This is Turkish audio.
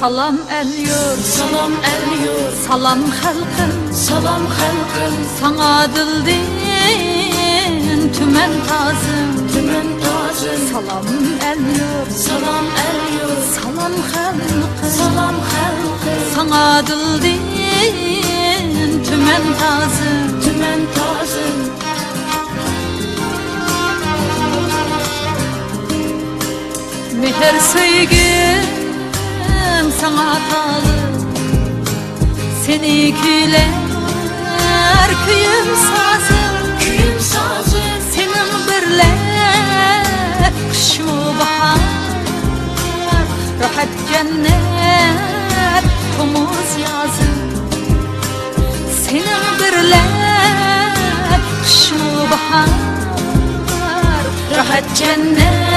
Salam el yurt Salam el yurt Salam halkım Salam halkım Sana dildin tümen tazım. Tümen tazım. Salam el yurt Salam el yurt Salam halkım Salam halkım Sana dildin tümen tazım. Tümen tazım. Meher sevgim sana atalı Seni güler kıyım sazım Kıyım sazı. Senin birle kış mı bahar Rahat cennet tomuz yazım Senin birle kış mı bahar Rahat cennet